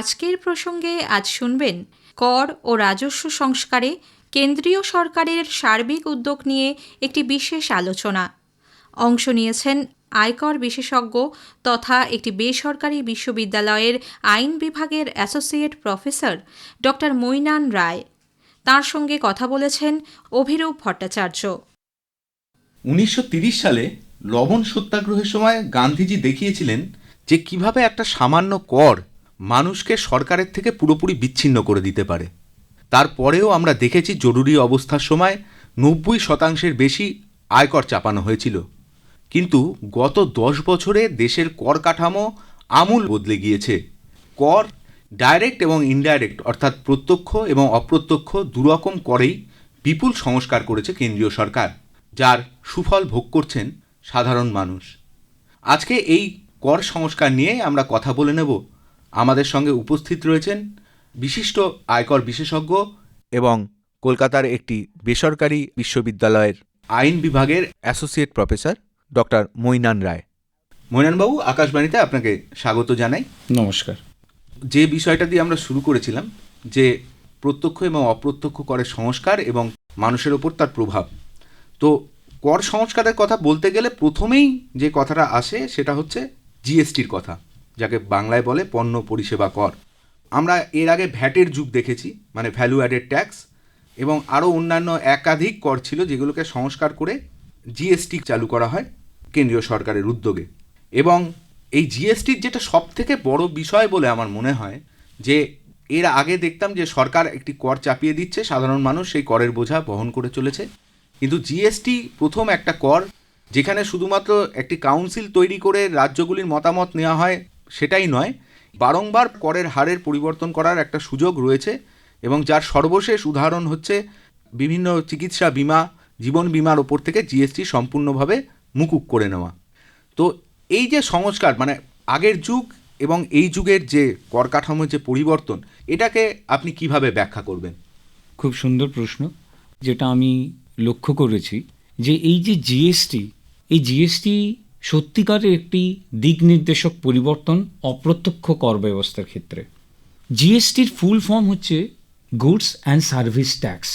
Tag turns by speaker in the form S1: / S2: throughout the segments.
S1: আজকের প্রসঙ্গে আজ শুনবেন কর ও রাজস্ব সংস্কারে কেন্দ্রীয় সরকারের সার্বিক উদ্যোগ নিয়ে একটি বিশেষ আলোচনা। অংশ নিয়েছেন আয়কর বিশেষজ্ঞ তথা একটি বেসরকারি বিশ্ববিদ্যালয়ের আইন বিভাগের associate professor doctor Moinan Roy. তার সঙ্গে কথা বলেছেন অভিরূপ ভট্টাচার্য।
S2: উনিশশো সালে লবণ সত্যাগ্রহের সময় গান্ধীজি দেখিয়েছিলেন যে কীভাবে একটা সামান্য কর মানুষকে সরকারের থেকে পুরোপুরি বিচ্ছিন্ন করে দিতে পারে। তারপরেও আমরা দেখেছি জরুরি অবস্থার সময় নব্বই শতাংশের বেশি আয়কর চাপানো হয়েছিল। কিন্তু গত দশ বছরে দেশের কর কাঠামো আমূল বদলে গিয়েছে। কর ডাইরেক্ট এবং ইনডাইরেক্ট অর্থাৎ প্রত্যক্ষ এবং অপ্রত্যক্ষ দুরকম করেই বিপুল সংস্কার করেছে কেন্দ্রীয় সরকার, যার সুফল ভোগ করছেন সাধারণ মানুষ। আজকে এই কর সংস্কার নিয়ে আমরা কথা বলে নেব। আমাদের সঙ্গে উপস্থিত রয়েছেন বিশিষ্ট আয়কর বিশেষজ্ঞ এবং কলকাতার একটি বেসরকারি বিশ্ববিদ্যালয়ের আইন বিভাগের associate professor doctor Moinan Roy. মৈনানবাবু আকাশবাণীতে আপনাকে স্বাগত জানাই।
S3: নমস্কার।
S2: যে বিষয়টা দিয়ে আমরা শুরু করেছিলাম যে প্রত্যক্ষ এবং অপ্রত্যক্ষ করের সংস্কার এবং মানুষের ওপর তার প্রভাব। তো কর সংস্কারের কথা বলতে গেলে প্রথমেই যে কথাটা আসে সেটা হচ্ছে জিএসটির কথা। যাকে বাংলায় বলে পণ্য পরিষেবা কর। আমরা এর আগে ভ্যাটের যুগ দেখেছি মানে ভ্যালু অ্যাডেড ট্যাক্স এবং আরও অন্যান্য একাধিক কর ছিল যেগুলোকে সংস্কার করে জিএসটি চালু করা হয় কেন্দ্রীয় সরকারের উদ্যোগে। এবং এই জিএসটির যেটা সব থেকে বড় বিষয় বলে আমার মনে হয়, যে এর আগে দেখতাম যে সরকার একটি কর চাপিয়ে দিচ্ছে, সাধারণ মানুষ সেই করের বোঝা বহন করে চলেছে। কিন্তু জিএসটি প্রথম একটা কর, যেখানে শুধুমাত্র একটি কাউন্সিল তৈরি করে রাজ্যগুলির মতামত নেওয়া হয় সেটাই নয়, বারংবার করের হারের পরিবর্তন করার একটা সুযোগ রয়েছে এবং যার সর্বশেষ উদাহরণ হচ্ছে বিভিন্ন চিকিৎসা বিমা, জীবন বিমার ওপর থেকে জিএসটি সম্পূর্ণভাবে মুকুব করে নেওয়া। তো এই যে সংস্কার মানে আগের যুগ এবং এই যুগের যে কর কাঠামোর যে পরিবর্তন, এটাকে আপনি কীভাবে ব্যাখ্যা করবেন?
S3: খুব সুন্দর প্রশ্ন, যেটা আমি লক্ষ্য করেছি যে এই যে জিএসটি এই জিএসটি সত্যিকারের একটি দিক নির্দেশক পরিবর্তন অপ্রত্যক্ষ কর ব্যবস্থার ক্ষেত্রে। জিএসটির ফুল ফর্ম হচ্ছে গুডস অ্যান্ড সার্ভিস ট্যাক্স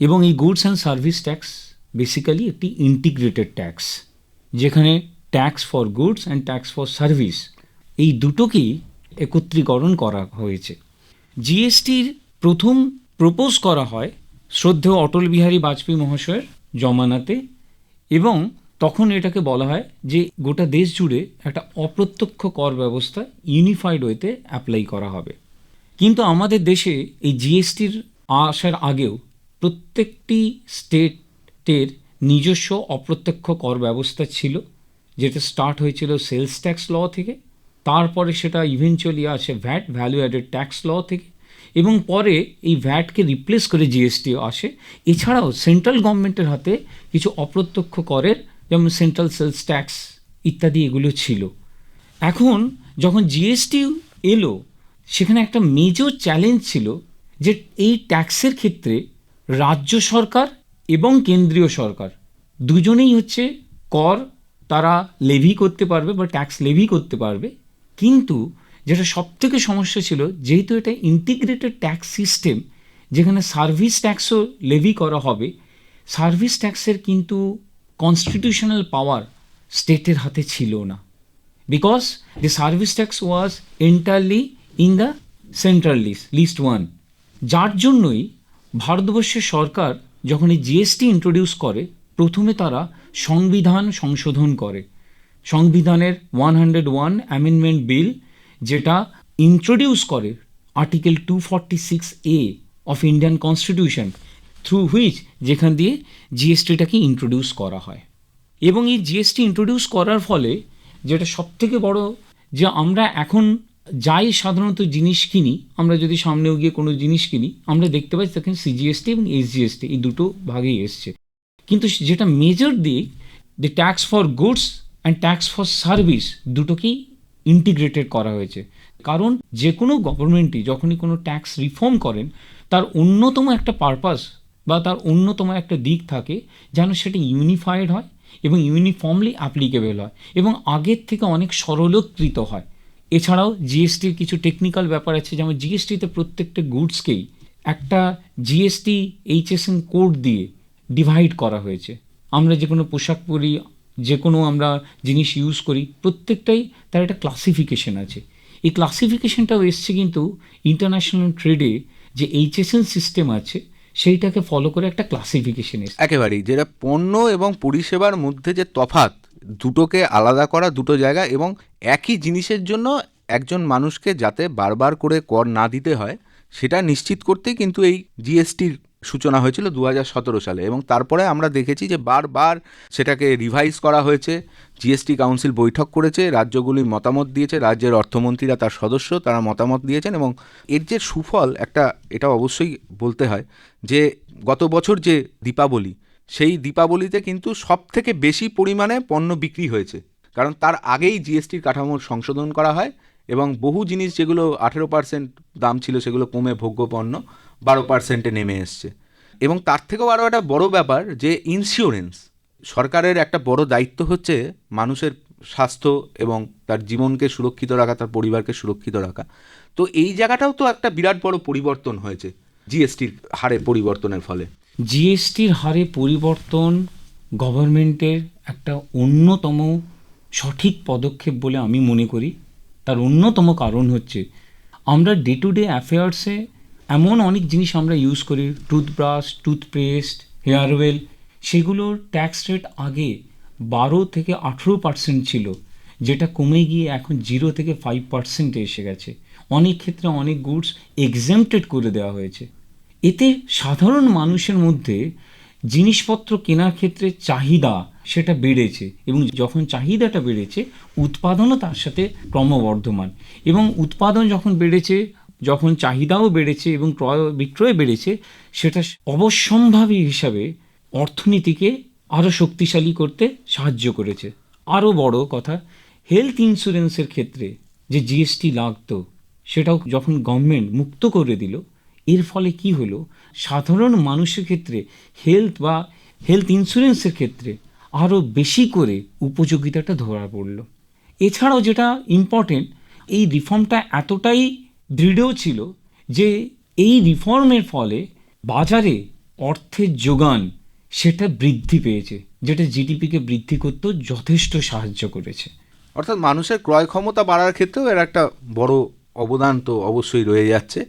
S3: এবং এই goods and service tax basically একটি ইন্টিগ্রেটেড ট্যাক্স, যেখানে tax for goods and tax for service এই দুটোকেই একত্রীকরণ করা হয়েছে। জিএসটির প্রথম প্রপোজ করা হয় শ্রদ্ধেয় অটল বিহারী বাজপেয়ী মহাশয়ের জমানাতে এবং তখন এটাকে বলা হয় যে গোটা দেশ জুড়ে একটা অপ্রত্যক্ষ কর ব্যবস্থা ইউনিফাইড ওয়েতে অ্যাপ্লাই করা হবে। কিন্তু আমাদের দেশে এই জিএসটির আসার আগেও প্রত্যেকটি স্টেটের নিজস্ব অপ্রত্যক্ষ কর ব্যবস্থা ছিল, যেটা স্টার্ট হয়েছিল সেলস ট্যাক্স ল থেকে, তারপরে সেটা ইভেনচুয়ালি আসে VAT value added tax law থেকে, এবং পরে এই ভ্যাটকে রিপ্লেস করে জিএসটি আসে। এছাড়াও সেন্ট্রাল গভর্নমেন্টের হাতে কিছু অপ্রত্যক্ষ করের যেমন সেন্ট্রাল সেলস ট্যাক্স ইত্যাদি এগুলো ছিল। এখন যখন জিএসটি এলো, সেখানে একটা মেজর চ্যালেঞ্জ ছিল যে এই ট্যাক্সের ক্ষেত্রে রাজ্য সরকার এবং কেন্দ্রীয় সরকার দুজনেই হচ্ছে কর তারা লেভি করতে পারবে বা ট্যাক্স লেভি করতে পারবে। কিন্তু যেটা সবথেকে সমস্যা ছিল, যেহেতু এটা ইন্টিগ্রেটেড ট্যাক্স সিস্টেম যেখানে সার্ভিস ট্যাক্সও লেভি করা হবে সার্ভিস ট্যাক্সের কিন্তু কনস্টিটিউশনাল পাওয়ার স্টেটের হাতে ছিল না। Because the service tax was entirely in the central list list one যার জন্যই ভারতবর্ষের সরকার যখন এই জিএসটি ইন্ট্রোডিউস করে, প্রথমে তারা সংবিধান সংশোধন করে। সংবিধানের one hundred one amendment bill যেটা ইন্ট্রোডিউস করে article two forty six A of Indian constitution through which যেখান দিয়ে জিএসটিটাকে ইন্ট্রোডিউস করা হয়। এবং এই জিএসটি ইন্ট্রোডিউস করার ফলে যেটা সবথেকে বড় যে আমরা এখন যাই সাধারণত জিনিস কিনি, আমরা যদি সামনেও গিয়ে কোনো জিনিস কিনি, আমরা দেখতে পাই তখন সিজিএসটি এবং এসজিএসটি এই দুটো ভাগেই এসছে। কিন্তু যেটা মেজর দিক the tax for goods and tax for service দুটোকেই ইন্টিগ্রেটেড করা হয়েছে। কারণ যে কোনো গভর্নমেন্টই যখনই কোনো ট্যাক্স রিফর্ম করেন, তার অন্যতম একটা পারপাস বা তার অন্যতম একটা দিক থাকে যেন সেটা ইউনিফাইড হয় এবং ইউনিফর্মলি অ্যাপ্লিকেবল হয় এবং আগের থেকে অনেক সরলীকৃত হয়। এছাড়াও জিএসটির কিছু টেকনিক্যাল ব্যাপার আছে, যেমন জিএসটিতে প্রত্যেকটা গুডসকেই একটা জিএসটি এইচএসএন কোড দিয়ে ডিভাইড করা হয়েছে। আমরা যে কোনো পোশাক পরি যে কোনো আমরা জিনিস ইউজ করি, প্রত্যেকটাই তার একটা ক্লাসিফিকেশন আছে। এই ক্লাসিফিকেশনটাও এসছে কিন্তু ইন্টারন্যাশনাল ট্রেডে যে এইচএসএন সিস্টেম আছে সেইটাকে ফলো করে একটা ক্লাসিফিকেশন এসছে।
S2: একেবারেই, যেটা পণ্য এবং পরিষেবার মধ্যে যে তফাৎ, দুটোকে আলাদা করা, দুটো জায়গা এবং একই জিনিসের জন্য একজন মানুষকে যাতে বারবার করে কর না দিতে হয়, সেটা নিশ্চিত করতেই কিন্তু এই জিএসটির সূচনা হয়েছিল দু সালে এবং তারপরে আমরা দেখেছি যে বারবার সেটাকে রিভাইজ করা হয়েছে। জিএসটি কাউন্সিল বৈঠক করেছে রাজ্যগুলি মতামত দিয়েছে, রাজ্যের অর্থমন্ত্রীরা তার সদস্য, তারা মতামত দিয়েছেন এবং এর যে সুফল একটা এটা অবশ্যই বলতে হয় যে গত বছর যে দীপাবলি, সেই দীপাবলিতে কিন্তু সব থেকে বেশি পরিমাণে পণ্য বিক্রি হয়েছে। কারণ তার আগেই জিএসটির কাঠামোর সংশোধন করা হয় এবং বহু জিনিস যেগুলো আঠেরো পার্সেন্ট দাম ছিল সেগুলো কমে ভোগ্য পণ্য বারো পার্সেন্টে নেমে এসছে। এবং তার থেকেও আরও একটা বড় ব্যাপার যে ইন্স্যুরেন্স সরকারের একটা বড় দায়িত্ব হচ্ছে মানুষের স্বাস্থ্য এবং তার জীবনকে সুরক্ষিত রাখা, তার পরিবারকে সুরক্ষিত রাখা। তো এই জায়গাটাও তো একটা বিরাট বড় পরিবর্তন হয়েছে জিএসটির হারে পরিবর্তনের ফলে।
S3: জিএসটির হারে পরিবর্তন গভর্নমেন্টের একটা অন্যতম সঠিক পদক্ষেপ বলে আমি মনে করি। তার অন্যতম কারণ হচ্ছে আমরা ডে টু ডে অ্যাফেয়ার্সে এমন অনেক জিনিস আমরা ইউজ করি টুথব্রাশ টুথপেস্ট হেয়ার অয়েল সেগুলোর ট্যাক্স রেট আগে বারো থেকে আঠেরো পার্সেন্ট ছিল, যেটা কমে গিয়ে এখন জিরো থেকে ফাইভ পার্সেন্টে এসে গেছে। অনেক ক্ষেত্রে অনেক গুডস এক্সামটেড করে দেওয়া হয়েছে। এতে সাধারণ মানুষের মধ্যে জিনিসপত্র কেনার ক্ষেত্রে চাহিদা সেটা বেড়েছে এবং যখন চাহিদাটা বেড়েছে, উৎপাদনও তার সাথে ক্রমবর্ধমান এবং উৎপাদন যখন বেড়েছে যখন চাহিদাও বেড়েছে এবং ক্রয় বিক্রয় বেড়েছে, সেটা অবশ্যম্ভাবী হিসাবে অর্থনীতিকে আরও শক্তিশালী করতে সাহায্য করেছে। আরও বড় কথা হেলথ ইন্স্যুরেন্সের ক্ষেত্রে যে জিএসটি লাগতো, সেটাও যখন গভর্নমেন্ট মুক্ত করে দিল, এর ফলে কি হলো? সাধারণ মানুষের ক্ষেত্রে হেলথ বা হেলথ ইন্স্যুরেন্সের ক্ষেত্রে আরও বেশি করে উপযোগিতাটা ধরা পড়ল। এছাড়াও যেটা ইম্পর্টেন্ট এই রিফর্মটা এতটাই দৃঢ় ছিল যে এই রিফর্মের ফলে বাজারে অর্থের যোগান সেটা বৃদ্ধি পেয়েছে, যেটা জিডিপিকে বৃদ্ধি করতেও যথেষ্ট সাহায্য করেছে।
S2: অর্থাৎ মানুষের ক্রয় ক্ষমতা বাড়ার ক্ষেত্রেও এর একটা বড় অবদান তো অবশ্যই রয়ে যাচ্ছে।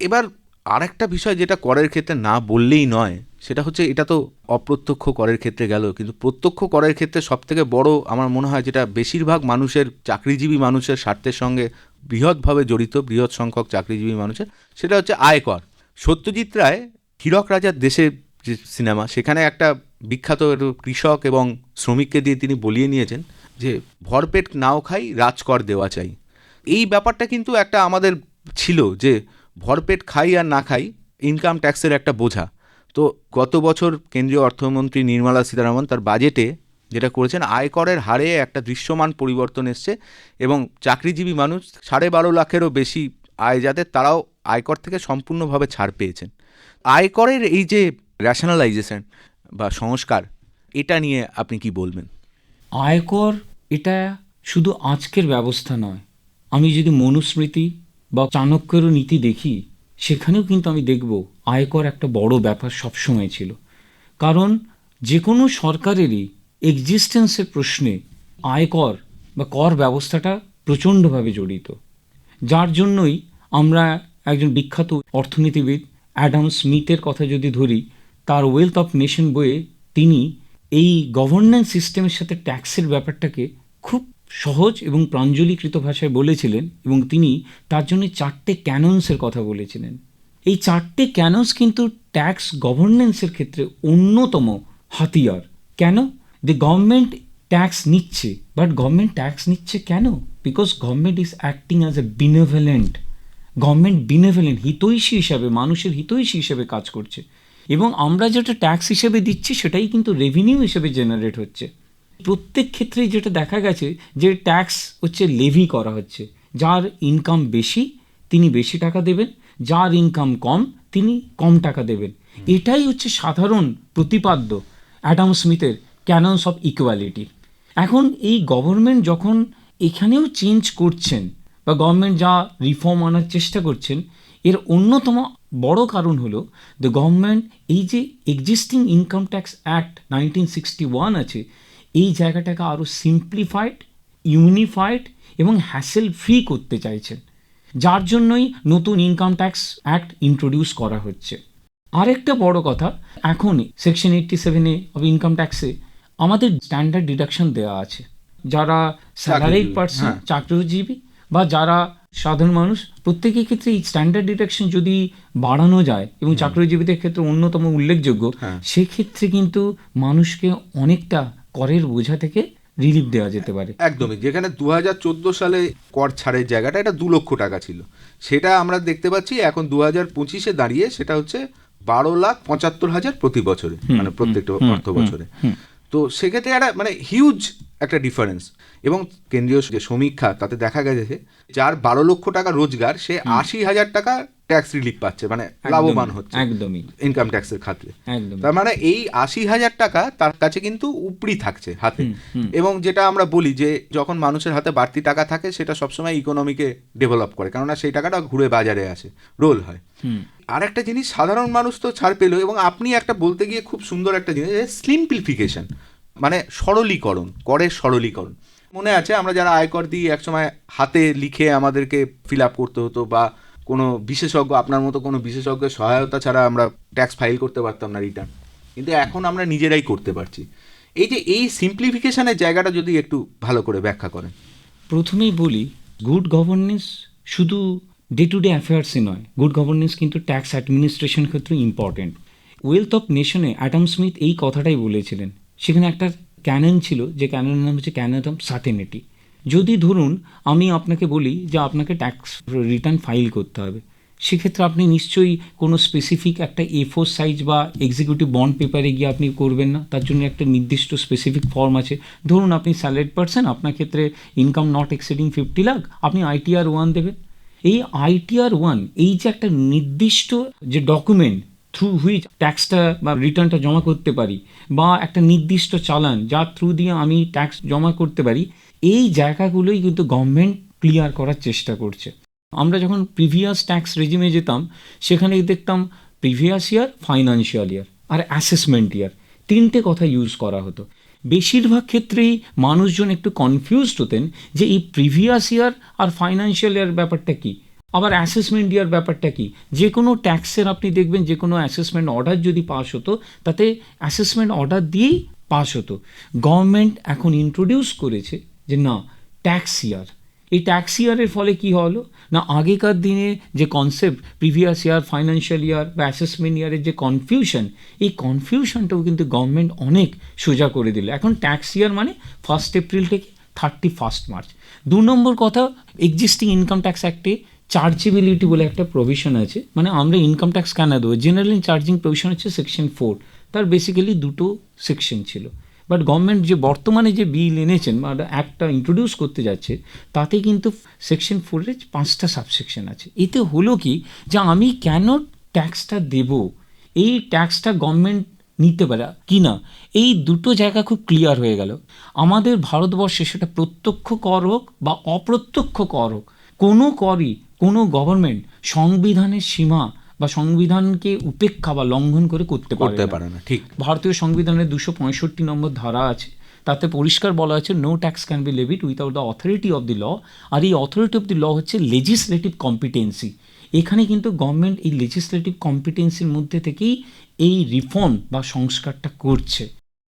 S2: এবার আরেকটা বিষয় যেটা করের ক্ষেত্রে না বললেই নয়, সেটা হচ্ছে এটা তো অপ্রত্যক্ষ করের ক্ষেত্রে গেল, কিন্তু প্রত্যক্ষ করের ক্ষেত্রে সবথেকে বড় আমার মনে হয় যেটা বেশিরভাগ মানুষের, চাকরিজীবী মানুষের স্বার্থের সঙ্গে বৃহৎভাবে জড়িত, বৃহৎ সংখ্যক চাকরিজীবী মানুষের, সেটা হচ্ছে আয়কর। সত্যজিৎ রায় হীরক রাজার দেশে যে সিনেমা, সেখানে একটা বিখ্যাত কৃষক এবং শ্রমিককে দিয়ে তিনি বলিয়ে নিয়েছেন যে, ভরপেট নাও খাই, রাজকর দেওয়া চাই। এই ব্যাপারটা কিন্তু একটা আমাদের ছিল যে, ভরপেট খাই আর না খাই ইনকাম ট্যাক্সের একটা বোঝা। তো গত বছর কেন্দ্রীয় অর্থমন্ত্রী নির্মলা সীতারামন তার বাজেটে যেটা করেছেন, আয়করের হারে একটা দৃশ্যমান পরিবর্তন এসছে এবং চাকরিজীবী মানুষ সাড়ে বারো লাখেরও বেশি আয় যাতে তারাও আয়কর থেকে সম্পূর্ণভাবে ছাড় পেয়েছেন। আয়করের এই যে র্যাশনালাইজেশন বা সংস্কার, এটা নিয়ে আপনি কি বলবেন?
S3: আয়কর এটা শুধু আজকের ব্যবস্থা নয়। আমি যদি মনুস্মৃতি বা চাণক্যেরও নীতি দেখি, সেখানেও কিন্তু আমি দেখব আয়কর একটা বড় ব্যাপার সবসময় ছিল। কারণ যে কোনো সরকারেরই এক্সিস্টেন্সের প্রশ্নে আয়কর বা কর ব্যবস্থাটা প্রচণ্ডভাবে জড়িত। যার জন্যই আমরা একজন বিখ্যাত অর্থনীতিবিদ অ্যাডাম স্মিথের কথা যদি ধরি, তার ওয়েলথ অফ নেশন বইয়ে তিনি এই গভর্নেন্স সিস্টেমের সাথে ট্যাক্সের ব্যাপারটাকে খুব সহজ এবং প্রাঞ্জলীকৃত ভাষায় বলেছিলেন এবং তিনি তার জন্য চারটে ক্যানন্সের কথা বলেছিলেন। এই চারটে ক্যানন্স কিন্তু ট্যাক্স গভর্নেন্সের ক্ষেত্রে অন্যতম হাতিয়ার। কেন? দি গভর্নমেন্ট ট্যাক্স নিচ্ছে বাট গভর্নমেন্ট ট্যাক্স নিচ্ছে কেন? Because government is acting as a benevolent government benevolent হিতৈষী হিসাবে মানুষের হিতৈষী হিসাবে কাজ করছে। এবং আমরা যেটা ট্যাক্স হিসেবে দিচ্ছি সেটাই কিন্তু রেভিনিউ হিসেবে জেনারেট হচ্ছে। প্রত্যেক ক্ষেত্রেই যেটা দেখা গেছে যে ট্যাক্স হচ্ছে লেভি করা হচ্ছে। যার ইনকাম বেশি তিনি বেশি টাকা দেবেন। যার ইনকাম কম তিনি কম টাকা দেবেন। এটাই হচ্ছে সাধারণ প্রতিপাদ্য অ্যাডাম স্মিথের। ক্যানন্স অফ ইকুয়ালিটি এখন এই গভর্নমেন্ট যখন এখানেও চেঞ্জ করছেন বা গভর্নমেন্ট যা রিফর্ম আনার চেষ্টা করছেন, এর অন্যতম বড় কারণ হলো দ্য গভর্নমেন্ট এই যে existing income tax act nineteen sixty one আছে, এই জায়গাটাকে আরও সিম্পলিফাইড ইউনিফাইড এবং হ্যাসেল ফ্রি করতে চাইছেন। যার জন্যই নতুন ইনকাম ট্যাক্স অ্যাক্ট ইন্ট্রোডিউস করা হচ্ছে। আরেকটা বড় কথা, এখন সেকশন এইটটি সেভেনে অফ ইনকাম ট্যাক্সে আমাদের স্ট্যান্ডার্ড ডিডাকশন দেওয়া আছে। যারা স্যালারিড পার্সন। চাকরিজীবী বা যারা সাধারণ মানুষ প্রত্যেকের ক্ষেত্রে এই স্ট্যান্ডার্ড ডিডাকশন যদি বাড়ানো যায় এবং চাকরিজীবীদের ক্ষেত্রে অন্যতম উল্লেখযোগ্য
S2: হ্যাঁ।
S3: সেক্ষেত্রে কিন্তু মানুষকে অনেকটা করের বোঝা থেকে রিলিফ দেওয়া যেতে পারে।
S2: একদমই। যেখানে দু হাজার চোদ্দ সালে কর ছাড়ের জায়গাটা এটা দু লক্ষ টাকা ছিল। সেটা আমরা দেখতে পাচ্ছি এখন দু হাজার পঁচিশে দাঁড়িয়ে সেটা হচ্ছে বারো লাখ পঁচাত্তর হাজার প্রতি বছরে মানে প্রত্যেকটা অর্থ বছরে তো সেক্ষেত্রে একটা মানে হিউজ একটা ডিফারেন্স এবং কেন্দ্রীয় যে সমীক্ষা তাতে দেখা গেছে যার বারো লক্ষ টাকা রোজগার সে আশি হাজার টাকা ট্যাক্স রিলিফ পাচ্ছে মানে লাভবান হচ্ছে
S3: একদমই।
S2: ইনকাম ট্যাক্সের খাতে। তার মানে এই আশি হাজার টাকা তার কাছে কিন্তু উপরি থাকছে হাতে। এবং যেটা আমরা বলি যে যখন মানুষের হাতে বাড়তি টাকা থাকে সেটা সবসময় ইকোনমিকে ডেভেলপ করে কেননা সেই টাকাটা ঘুরে বাজারে আসে রোল হয়। আর একটা জিনিস, সাধারণ মানুষ তো ছাড় পেল এবং আপনি একটা বলতে গিয়ে খুব সুন্দর একটা জিনিস সিম্পলিফিকেশন মানে সরলীকরণ করের সরলীকরণ। মনে আছে আমরা যারা আয়কর দিই, একসময় হাতে লিখে আমাদেরকে ফিল আপ করতে হতো বা কোনো বিশেষজ্ঞ, আপনার মতো কোনো বিশেষজ্ঞের সহায়তা ছাড়া আমরা ট্যাক্স ফাইল করতে পারতাম না রিটার্ন কিন্তু এখন আমরা নিজেরাই করতে পারছি। এই যে এই সিম্পলিফিকেশনের জায়গাটা যদি একটু ভালো করে ব্যাখ্যা করেন।
S3: প্রথমেই বলি গুড গভর্নেন্স শুধু ডে টু ডে অ্যাফেয়ার্সই নয়। গুড গভর্নেন্স কিন্তু ট্যাক্স অ্যাডমিনিস্ট্রেশন ক্ষেত্রে ইম্পর্টেন্ট ওয়েলথ অফ নেশনে অ্যাডাম স্মিথ এই কথাটাই বলেছিলেন। সেখানে একটা ক্যানন ছিল, যে ক্যাননের নাম হচ্ছে ক্যানন অফ সার্টেনিটি যদি ধরুন, আমি আপনাকে বলি যে আপনাকে ট্যাক্স রিটার্ন ফাইল করতে হবে, সেক্ষেত্রে আপনি নিশ্চয়ই কোনো স্পেসিফিক একটা এ ফোর সাইজ বা এক্সিকিউটিভ বন্ড পেপারে গিয়ে আপনি করবেন না। তার জন্য একটা নির্দিষ্ট স্পেসিফিক ফর্ম আছে। ধরুন, আপনি স্যালারিড পার্সন আপনার ক্ষেত্রে income not exceeding fifty lakh আপনি আইটিআর ওয়ান দেবেন। এই আইটিআর ওয়ান এই যে একটা নির্দিষ্ট যে ডকুমেন্ট থ্রু হুইচ ট্যাক্সটা বা রিটার্নটা জমা করতে পারি, বা একটা নির্দিষ্ট চালান যার থ্রু দিয়ে আমি ট্যাক্স জমা করতে পারি, এই জায়গাগুলোই কিন্তু গভর্নমেন্ট ক্লিয়ার করার চেষ্টা করছে। আমরা যখন প্রিভিয়াস ট্যাক্স রেজিমে যেতাম, সেখানে দেখতাম প্রিভিয়াস ইয়ার ফাইন্যান্সিয়াল ইয়ার আর অ্যাসেসমেন্ট ইয়ার তিনটে কথা ইউজ করা হতো। বেশিরভাগ ক্ষেত্রেই মানুষজন একটু কনফিউজড হতেন যে এই প্রিভিয়াস ইয়ার আর ফাইন্যান্সিয়াল ইয়ার ব্যাপারটা কী? আবার অ্যাসেসমেন্ট ইয়ার ব্যাপারটা কি? যে কোনো ট্যাক্সের আপনি দেখবেন, যে কোনো অ্যাসেসমেন্ট অর্ডার যদি পাস হতো, তাতে অ্যাসেসমেন্ট অর্ডার দিয়েই পাস হতো। গভর্নমেন্ট এখন ইন্ট্রোডিউস করেছে যে না ট্যাক্স ইয়ার এই ট্যাক্স ইয়ারের ফলে কি হলো? না, আগেকার দিনে যে concept previous year financial year বা অ্যাসেসমেন্ট ইয়ারের যে কনফিউশন এই কনফিউশনটাও কিন্তু গভর্নমেন্ট অনেক সোজা করে দিল। এখন ট্যাক্স ইয়ার মানে ফার্স্ট এপ্রিল থেকে থার্টি ফার্স্ট মার্চ দু নম্বর কথা এক্সিস্টিং ইনকাম ট্যাক্স অ্যাক্টে চার্জেবিলিটি বলে একটা প্রভিশন আছে। মানে আমরা ইনকাম ট্যাক্স কেন দেবো? জেনারেল চার্জিং প্রভিশন হচ্ছে সেকশন ফোর তার বেসিক্যালি দুটো সেকশন ছিল। বাট গভর্নমেন্ট যে বর্তমানে যে বিল এনেছেন বা অ্যাক্টটা ইন্ট্রোডিউস করতে যাচ্ছে, তাতে কিন্তু সেকশন ফোরের পাঁচটা সাবসেকশন আছে। এতে হলো কি? যে আমি কেন ট্যাক্সটা দেব? এই ট্যাক্সটা গভর্নমেন্ট নিতে পারে কি না এই দুটো জায়গা খুব ক্লিয়ার হয়ে গেল। আমাদের ভারতবর্ষে সেটা প্রত্যক্ষ কর হোক বা অপ্রত্যক্ষ কর হোক, কোনো করই, কোনো গভর্নমেন্ট সংবিধানের সীমা বা সংবিধানকে উপেক্ষা বা লঙ্ঘন করে করতে
S2: করতে পারে না ঠিক।
S3: ভারতীয় সংবিধানের দুশো পঁয়ষট্টি নম্বর ধারা আছে। তাতে পরিষ্কার বলা আছে no tax can be levied without the authority of the law আর এই অথরিটি অফ দি ল হচ্ছে লেজিসলেটিভ কম্পিটেন্সি এখানে কিন্তু গভর্নমেন্ট এই লেজিসলেটিভ কম্পিটেন্সির মধ্যে থেকেই এই রিফর্ম বা সংস্কারটা করছে।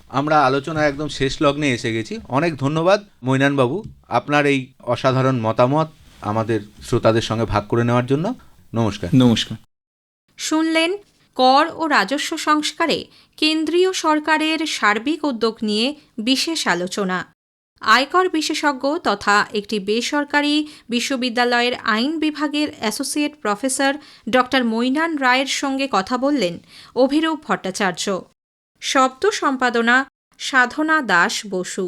S2: আমরা আলোচনা একদম শেষ লগ্নে এসে গেছি। অনেক ধন্যবাদ মৈনান বাবু আপনার এই অসাধারণ মতামত আমাদের শ্রোতাদের সঙ্গে ভাগ করে নেওয়ার জন্য। নমস্কার।
S3: নমস্কার।
S1: শুনলেন, কর ও রাজস্ব সংস্কারে কেন্দ্রীয় সরকারের সার্বিক উদ্যোগ নিয়ে বিশেষ আলোচনা। আয়কর বিশেষজ্ঞ তথা একটি বেসরকারি বিশ্ববিদ্যালয়ের আইন বিভাগের অ্যাসোসিয়েট প্রফেসর ডক্টর মৈনান রায়ের সঙ্গে কথা বললেন অভিরূপ ভট্টাচার্য। শব্দ সম্পাদনা সাধনা দাস বসু।